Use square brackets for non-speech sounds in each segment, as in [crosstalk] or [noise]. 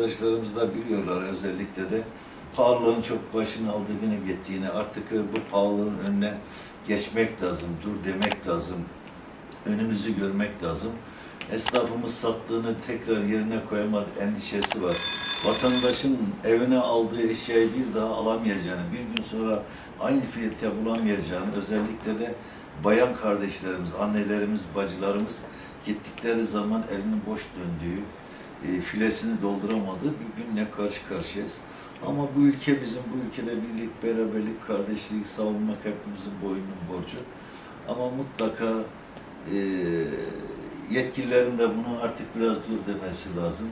Arkadaşlarımız da biliyorlar özellikle de pahalılığın çok başını aldığını gittiğini artık bu pahalılığın önüne geçmek lazım, dur demek lazım, önümüzü görmek lazım. Esnafımız sattığını tekrar yerine koyamadı endişesi var. Vatandaşın evine aldığı eşyayı bir daha alamayacağını, bir gün sonra aynı fiyata bulamayacağını, özellikle de bayan kardeşlerimiz, annelerimiz, bacılarımız gittikleri zaman elinin boş döndüğü, e, filesini dolduramadığı bir günle karşı karşıyayız. Ama bu ülke bizim, bu ülkede birlik, beraberlik, kardeşlik savunmak hepimizin boynunun borcu. Ama mutlaka e, yetkililerin de bunu artık biraz dur demesi lazım.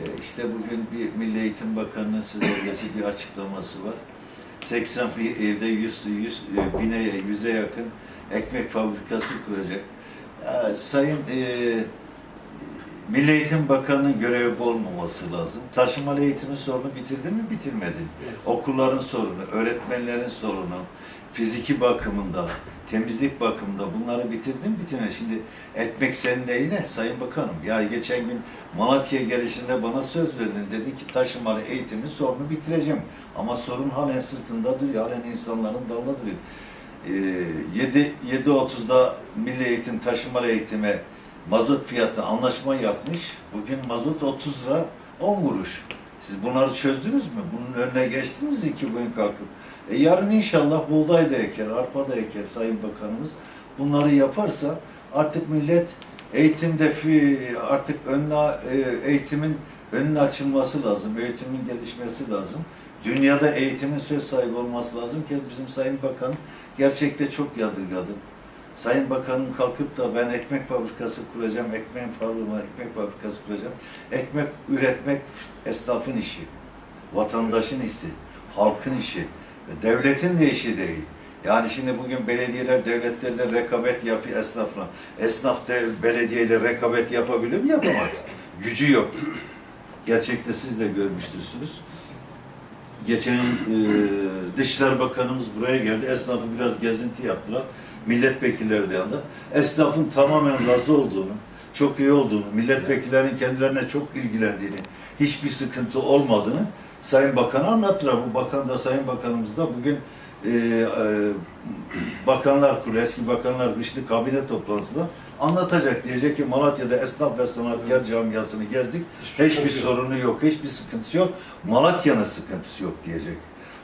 E, işte bugün bir Milli Eğitim Bakanı'nın size bir açıklaması var. 80 bir evde 100, 100 e, bine, 100'e yakın ekmek fabrikası kuracak. Ya, sayın e, Milli Eğitim Bakanı'nın görevi olmaması lazım. Taşımalı eğitimin sorunu bitirdin mi? Bitirmedin. Okulların sorunu, öğretmenlerin sorunu, fiziki bakımında, temizlik bakımında bunları bitirdin mi? Bitirmedin. Şimdi ekmek senin neyine Sayın Bakanım? Ya geçen gün Malatya gelişinde bana söz verdin. Dedi ki taşımalı eğitimin sorunu bitireceğim. Ama sorun halen sırtında duruyor. Halen insanların dalında duruyor. Ee, 7 7.30'da Milli Eğitim taşımalı eğitime mazot fiyatı anlaşma yapmış. Bugün mazot 30 lira 10 kuruş. Siz bunları çözdünüz mü? Bunun önüne geçtiniz mi ki bugün kalkıp? E yarın inşallah buğday da eker, arpa da eker Sayın Bakanımız. Bunları yaparsa artık millet eğitimde artık önüne, e, eğitimin önüne açılması lazım. Eğitimin gelişmesi lazım. Dünyada eğitimin söz sahibi olması lazım ki bizim Sayın Bakan gerçekte çok yadırgadı. Sayın Bakanım kalkıp da ben ekmek fabrikası kuracağım, ekmeğin pahalılığına ekmek fabrikası kuracağım. Ekmek üretmek esnafın işi, vatandaşın işi, halkın işi, devletin de işi değil. Yani şimdi bugün belediyeler devletlerle rekabet yapıyor esnafla. Esnaf da belediyeyle rekabet yapabilir mi? Yapamaz. [coughs] Gücü yok. Gerçekte siz de görmüştürsünüz. Geçen e, Dışişler Bakanımız buraya geldi. Esnafı biraz gezinti yaptılar. Milletvekilleri de yanında. Esnafın tamamen razı olduğunu, çok iyi olduğunu, milletvekillerinin kendilerine çok ilgilendiğini, hiçbir sıkıntı olmadığını Sayın Bakan'a anlattılar. Bu bakan da Sayın Bakanımız da bugün e, e, bakanlar kurulu, eski bakanlar kışlı kabine toplantısında anlatacak. Diyecek ki Malatya'da esnaf ve sanatkar camiasını gezdik. Hiçbir sorunu yok, hiçbir sıkıntısı yok. Malatya'nın sıkıntısı yok diyecek.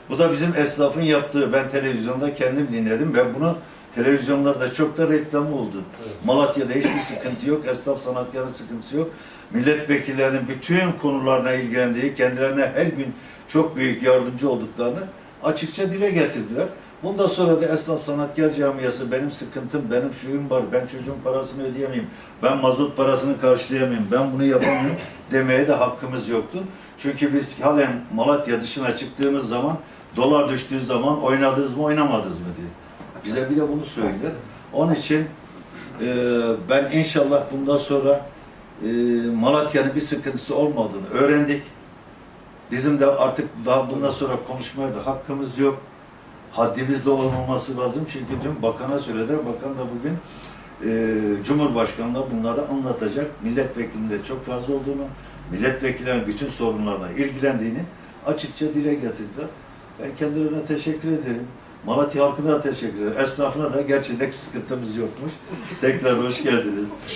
Bu da bizim esnafın yaptığı. Ben televizyonda kendim dinledim. Ben bunu televizyonlarda çok da reklamı oldu. Malatya'da hiçbir sıkıntı yok. Esnaf sanatkarın sıkıntısı yok. Milletvekillerinin bütün konularına ilgilendiği, kendilerine her gün çok büyük yardımcı olduklarını açıkça dile getirdiler. Bundan sonra da esnaf sanatkar camiası benim sıkıntım, benim şuyum var, ben çocuğun parasını ödeyemeyim, ben mazot parasını karşılayamayayım, ben bunu yapamıyorum [coughs] demeye de hakkımız yoktu. Çünkü biz halen Malatya dışına çıktığımız zaman, dolar düştüğü zaman oynadınız mı oynamadınız mı diye. Bize bir de bunu söylediler. Onun için e, ben inşallah bundan sonra e, Malatya'nın bir sıkıntısı olmadığını öğrendik. Bizim de artık daha bundan sonra konuşmaya da hakkımız yok. Haddimiz de olmaması lazım. Çünkü dün bakana söylediler. Bakan da bugün e, Cumhurbaşkanı'na bunları anlatacak. Milletvekilinin de çok razı olduğunu, milletvekillerinin bütün sorunlarına ilgilendiğini açıkça dile getirdiler. Ben kendilerine teşekkür ederim. Malatya halkına da teşekkür ederim. Esnafına da gerçekten sıkıntımız yokmuş. Tekrar hoş geldiniz.